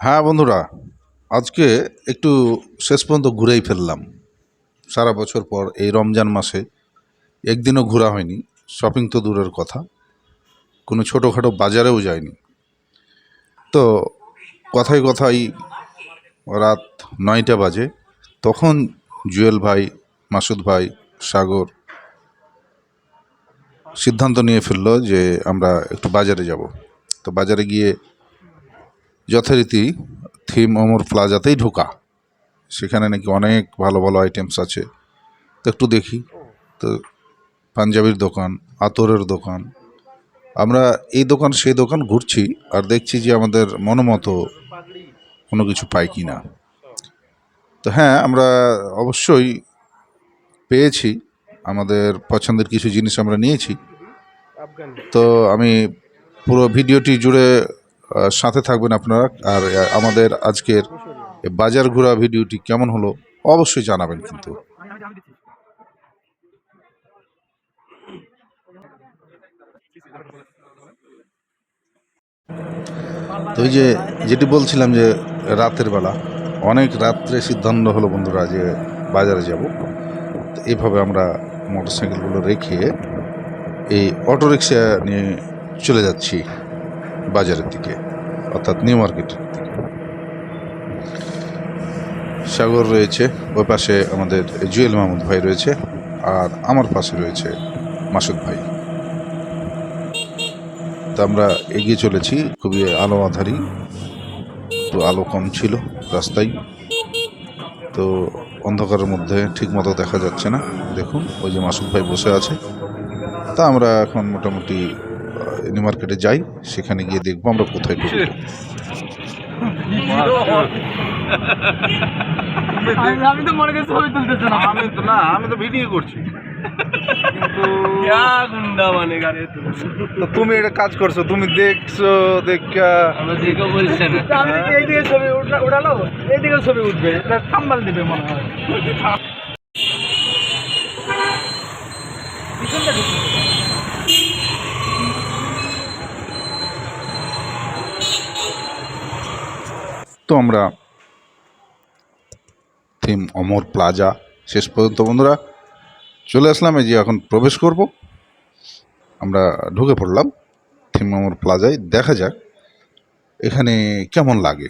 হ্যাঁ বন্ধুরা, আজকে একটু শেষ পর্যন্ত ঘুরেই ফেললাম। সারা বছর পর এই রমজান মাসে একদিনও ঘোরা হয়নি শপিং তো দূরের কথা, কোনো ছোটোখাটো বাজারেও যায়নি তো কথায় কথায় রাত নয়টা বাজে, তখন জুয়েল ভাই, মাসুদ ভাই, সাগর সিদ্ধান্ত নিয়ে ফেলল যে আমরা একটু বাজারে যাব। তো বাজারে গিয়ে যথারীতি থিম অমর প্লাজাতেই ঢোকা। সেখানে নাকি অনেক ভালো ভালো আইটেমস আছে। তো একটু দেখি। তো পাঞ্জাবির দোকান, আতরের দোকান। আমরা এই দোকান, সেই দোকান ঘুরছি আর দেখছি যে আমাদের মনোমতো কোনো কিছু পাই কি না। তো হ্যাঁ আমরা অবশ্যই পেয়েছি। আমাদের পছন্দের কিছু জিনিস আমরা নিয়েছি। তো আমি পুরো ভিডিওটি জুড়ে সাথে থাকবেন আপনারা। আর আমাদের আজকের বাজার ঘোরা ভিডিওটি কেমন হলো অবশ্যই জানাবেন কিন্তু। তো ওই যে, যেটি বলছিলাম যে, রাতের বেলা, অনেক রাত্রে সিদ্ধান্ত হলো বন্ধুরা যে, বাজারে যাব। এভাবে আমরা মোটরসাইকেলগুলো রেখে এই অটোরিকশা নিয়ে চলে যাচ্ছি। বাজারের দিকে, অর্থাৎ নিউ মার্কেটের দিকে। সাগর রয়েছে, ওই পাশে আমাদের জুয়েল মাহমুদ ভাই রয়েছে, আর আমার পাশে রয়েছে মাসুদ ভাই। তো আমরা এগিয়ে চলেছি, খুবই আলো আধারি তো আলো কম ছিল রাস্তায়। তো অন্ধকারের মধ্যে ঠিক মতো দেখা যাচ্ছে না। দেখুন, ওই যে মাসুদ ভাই বসে আছে। তা আমরা এখন মোটামুটি নিউ মার্কেটে যাই সেখানে গিয়ে দেখব আমরা কোথায় ঢুকবো। আমি- আমি তো মনে করি ছবি তুলতেছে না। আমি তো না আমি তো ভিডিও করছি। কিন্তু গুন্ডা মানে তুমি এটা কাজ করছ তুমি দেখছ দেখা এইদিকে ছবি উঠা- উঠালো এইদিকে ছবি উঠবে এটা সাম্বাল দিবে মনে হয়। তো আমরা থিম অমর প্লাজা শেষ পর্যন্ত, বন্ধুরা। চলে আসলাম, এই যে এখন প্রবেশ করব। আমরা ঢুকে পড়লাম থিম অমর প্লাজায়। দেখা যাক এখানে কেমন লাগে।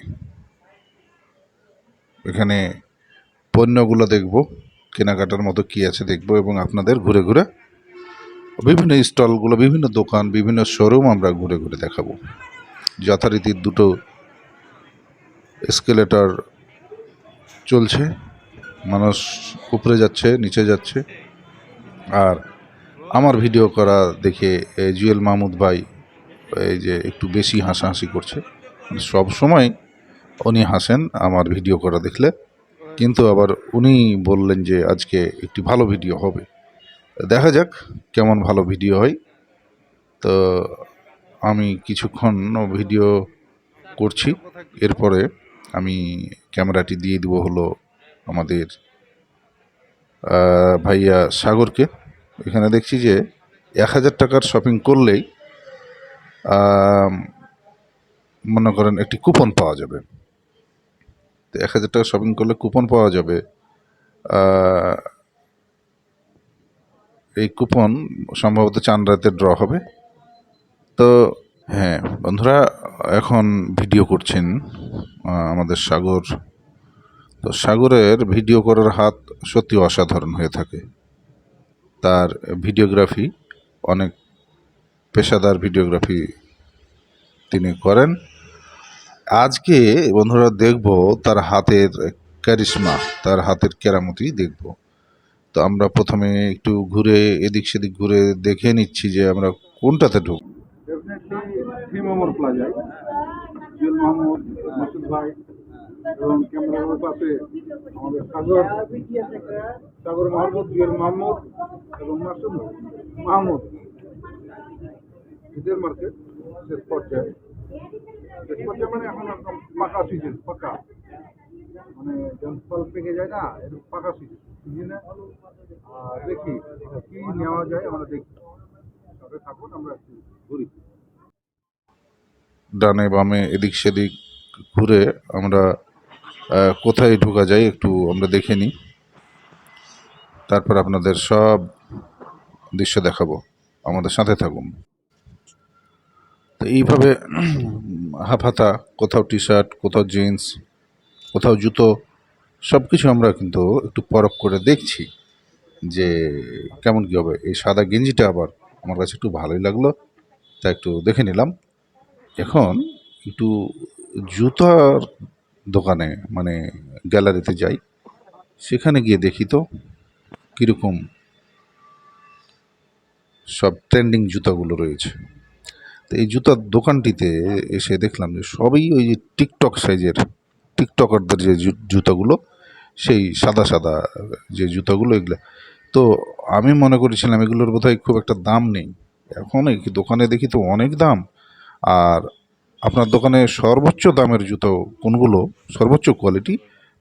এখানে পণ্যগুলো দেখব, কেনাকাটার মতো কী আছে দেখব, এবং আপনাদের ঘুরে ঘুরে বিভিন্ন স্টলগুলো, বিভিন্ন দোকান, বিভিন্ন শোরুম আমরা ঘুরে ঘুরে দেখাবো। যথারীতি দুটো এসকেলেটর চলছে, মানুষ উপরে যাচ্ছে, নিচে যাচ্ছে। আর আমার ভিডিও করা দেখে জুয়েল মাহমুদ ভাই, এই যে একটু বেশি হাসাহাসি করছে। মানে সব সময় উনি হাসেন আমার ভিডিও করা দেখলে। কিন্তু আবার উনি বললেন যে আজকে একটি ভালো ভিডিও হবে। দেখা যাক কেমন ভালো ভিডিও হয়। তো আমি কিছুক্ষণ ভিডিও করছি। এরপরে আমি ক্যামেরাটি দিয়ে দিব হলো আমাদের ভাইয়া সাগরকে। এখানে দেখছি যে এক হাজার টাকার শপিং করলেই মনে করেন একটি কুপন পাওয়া যাবে। তো এক হাজার টাকা শপিং করলে কুপন পাওয়া যাবে। এই কুপন সম্ভবত চান রাতে ড্র হবে। তো হ্যাঁ বন্ধুরা, এখন ভিডিও করছেন আমাদের সাগর। তো সাগরের ভিডিও করার হাত সত্যি অসাধারণ হয়ে থাকে। তার ভিডিওগ্রাফি অনেক পেশাদার ভিডিওগ্রাফি তিনি করেন। আজকে বন্ধুরা দেখব তার হাতের ক্যারিশমা, তার হাতের কেরামতি দেখব। তো আমরা প্রথমে একটু ঘুরে, এদিক সেদিক ঘুরে দেখে নিচ্ছি যে আমরা কোনটাতে ঢুক প্লাজায় জুয়েল মাহমুদ মাসুদ ভাই এবং ক্যামেরার পাশে আমাদের সাগর সাগর মাহমুদ, জুয়েল মাহমুদ এবং মাসুদ মাহমুদ। ঈদের মার্কেট শেষ পর্যায়ে। শেষ পর্যায়ে মানে এখন একদম পাকা সিজন পাকা। মানে যখন ফল পেকে যায় না এরকম পাকা সিজন সিজনে দেখি, কি নেওয়া যায়, আমরা দেখি। তবে থাকুন, আমরা একটু ঘুরি। ডানে বামে এদিক সেদিক ঘুরে আমরা কোথায় ঢোকা যায় একটু আমরা দেখে নিই। তারপর আপনাদের সব দৃশ্য দেখাবো। আমাদের সাথে থাকুন। তো এইভাবে হাফ হাতা কোথাও টি শার্ট কোথাও জিন্স, কোথাও জুতো সব কিছু আমরা কিন্তু একটু পরখ করে দেখছি যে কেমন কী হবে। এই সাদা গেঞ্জিটা আবার আমার কাছে একটু ভালোই লাগল তা একটু দেখে নিলাম। এখন একটু জুতার দোকানে মানে গ্যালারিতে যাই সেখানে গিয়ে দেখি তো কীরকম সব ট্রেন্ডিং জুতাগুলো রয়েছে। তো এই জুতার দোকানটিতে এসে দেখলাম যে সবই ওই যে টিকটক সাইজের টিকটকারদের যে জুতাগুলো সেই সাদা সাদা যে জুতাগুলো এগুলো। তো আমি মনে করেছিলাম এগুলোর বোধহয় খুব একটা দাম নেই। এখন এই দোকানে দেখি তো অনেক দাম। আর আপনার দোকানে সর্বোচ্চ দামের জুতো কোনগুলো? সর্বোচ্চ কোয়ালিটি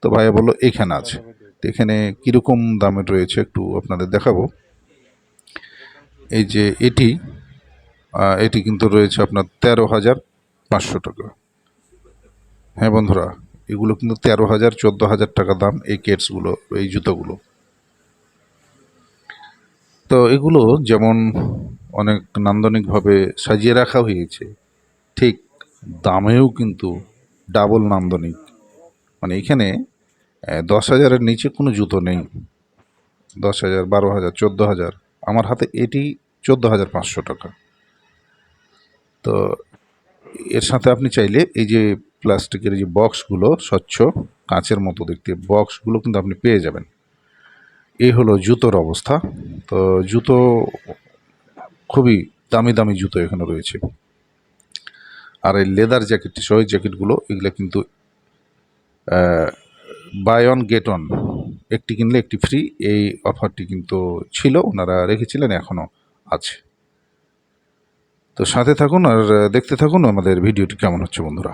তো ভাইয়া বলল, এখানে আছে। তো এখানে কীরকম দামের রয়েছে একটু আপনাদের দেখাবো। এই যে এটি এটি কিন্তু রয়েছে আপনার তেরো হাজার পাঁচশো টাকা। হ্যাঁ বন্ধুরা, এগুলো কিন্তু তেরো হাজার, চোদ্দ হাজার টাকা দাম এই কেটসগুলো, এই জুতোগুলো। তো এগুলো যেমন অনেক নান্দনিকভাবে সাজিয়ে রাখা হয়েছে ঠিক দামেও কিন্তু ডাবল নান্দনিক। মানে এখানে দশ হাজারের নিচে কোনো জুতো নেই। দশ হাজার, বারো হাজার, চোদ্দ হাজার। আমার হাতে এটি চোদ্দ হাজার পাঁচশো টাকা। তো এর সাথে আপনি চাইলে এই যে প্লাস্টিকের যে বক্সগুলো স্বচ্ছ কাঁচের মতো দেখতে, বক্সগুলো কিন্তু আপনি পেয়ে যাবেন। এই হলো জুতোর অবস্থা। তো জুতো খুবই দামি দামি জুতো এখানে রয়েছে। আর এই লেদার জ্যাকেটটি সহ জ্যাকেটগুলো, এগুলো কিন্তু বাই অন গেট অন একটি কিনলে একটি ফ্রি এই অফারটি কিন্তু ছিল, ওনারা রেখেছিলেন এখনও আছে। তো সাথে থাকুন আর দেখতে থাকুন, আমাদের ভিডিওটি কেমন হচ্ছে বন্ধুরা।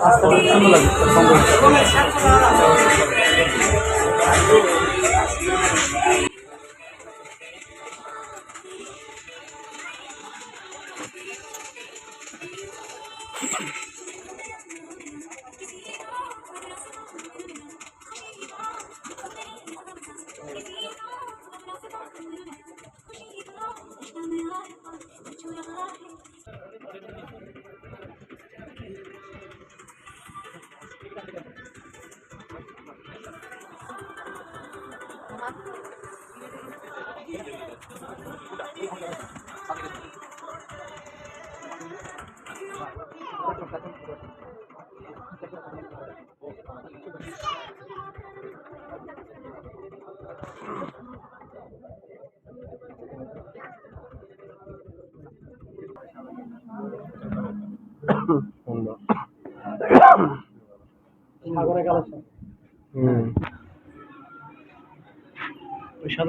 হুম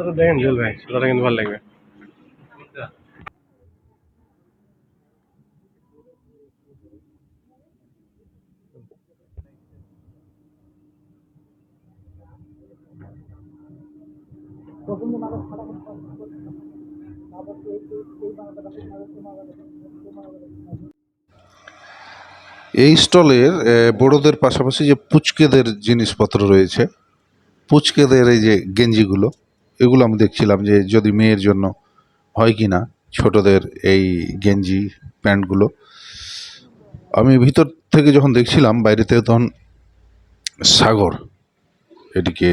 সাদাটা দেখেন জুয়েল ভাই কিন্তু ভালো লাগবে। এই স্টলের বড়দের পাশাপাশি যে পুচকেদের জিনিসপত্র রয়েছে, পুচকেদের এই যে গেঞ্জিগুলো এগুলো আমি দেখছিলাম যে যদি মেয়ের জন্য হয় কি না, ছোটদের এই গেঞ্জি প্যান্টগুলো। আমি ভিতর থেকে যখন দেখছিলাম, বাইরে থেকে তখন সাগর এটিকে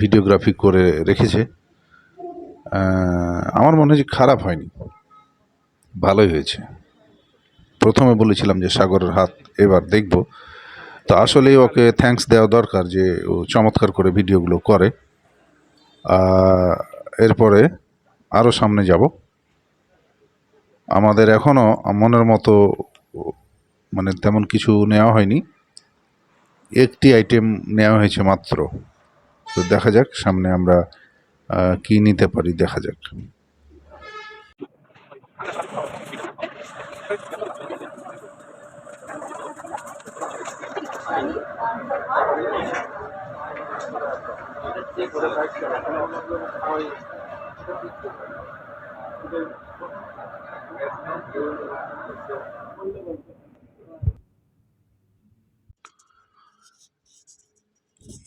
ভিডিওগ্রাফি করে রেখেছে। আমার মনে হয় যে খারাপ হয়নি। ভালোই হয়েছে। প্রথমে বলেছিলাম যে সাগরের হাত এবার দেখব। তো আসলেই ওকে থ্যাঙ্কস দেওয়া দরকার যে ও চমৎকার করে ভিডিওগুলো করে। এরপরে আরও সামনে যাব। আমাদের এখনও মনের মতো মানে তেমন কিছু নেওয়া হয়নি। একটি আইটেম নেওয়া হয়েছে মাত্র। তো দেখা যাক, সামনে আমরা কি নিতে পারি, দেখা যাক।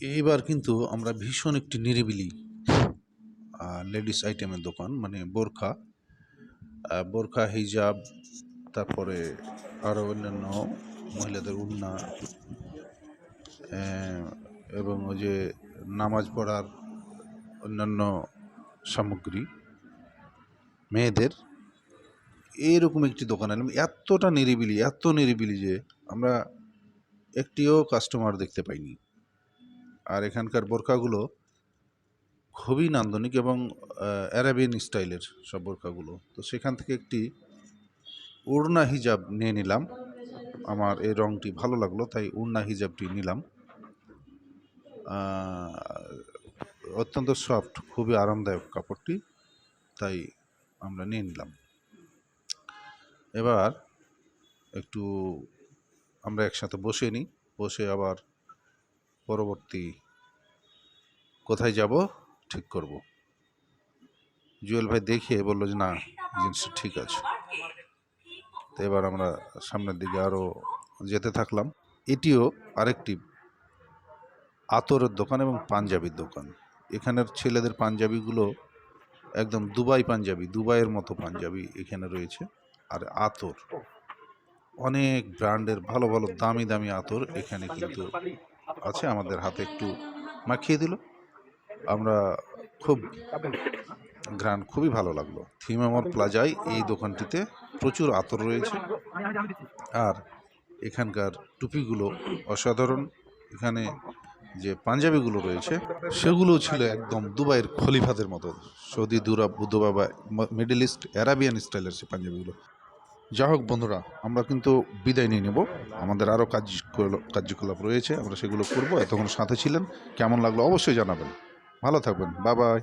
এইবার কিন্তু আমরা ভীষণ একটি নিরিবিলি লেডিস আইটেমের দোকান মানে বোরখা বোরখা, হিজাব, তারপরে আরও অন্যান্য মহিলাদের উন্না এবং ওই যে নামাজ পড়ার অন্যান্য সামগ্রী, মেয়েদের, এইরকম একটি দোকান এলাম এতটা নিরিবিলি, এত নিরিবিলি যে আমরা একটিও কাস্টমার দেখতে পাইনি। আর এখানকার বোরখাগুলো খুবই নান্দনিক এবং অ্যারাবিয়ান স্টাইলের সব বোরখাগুলো। তো সেখান থেকে একটি উড়না হিজাব নিয়ে নিলাম। আমার এই রঙটি ভালো লাগল, তাই উড়না হিজাবটি নিলাম। অত্যন্ত সফট খুবই আরামদায়ক কাপড়টি, তাই আমরা নিয়ে নিলাম। এবার একটু আমরা একসাথে বসে নিই, বসে আবার পরবর্তী কোথায় যাব ঠিক করব। জুয়েল ভাই দেখিয়ে বলল যে, না জিনিসটা ঠিক আছে। তো এবার আমরা সামনের দিকে আরও যেতে থাকলাম। এটিও আরেকটি আতরের দোকান এবং পাঞ্জাবির দোকান। এখানের ছেলেদের পাঞ্জাবিগুলো একদম দুবাই পাঞ্জাবি, দুবাইয়ের মতো পাঞ্জাবি এখানে রয়েছে। আর আতর, অনেক ব্র্যান্ডের ভালো ভালো, দামি দামি আতর এখানে কিন্তু আছে। আমাদের হাতে একটু মাখিয়ে দিল। আমরা খুব গ্রান, খুবই ভালো লাগল। থিমামর প্লাজায় এই দোকানটিতে প্রচুর আতর রয়েছে। আর এখানকার টুপিগুলো অসাধারণ। এখানে যে পাঞ্জাবিগুলো রয়েছে, সেগুলো ছিল একদম দুবাইয়ের খলিফাদের মতো। সৌদি দুরা দুবা বা মিডিল ইস্ট, অ্যারাবিয়ান স্টাইলের সে পাঞ্জাবিগুলো। যা হোক বন্ধুরা, আমরা কিন্তু বিদায় নিয়ে নেব। আমাদের আরও কাজ কার্যকলাপ রয়েছে, আমরা সেগুলো করব। এতক্ষণ সাথে ছিলেন, কেমন লাগল অবশ্যই জানাবেন। ভালো থাকবেন বাবাই বাই।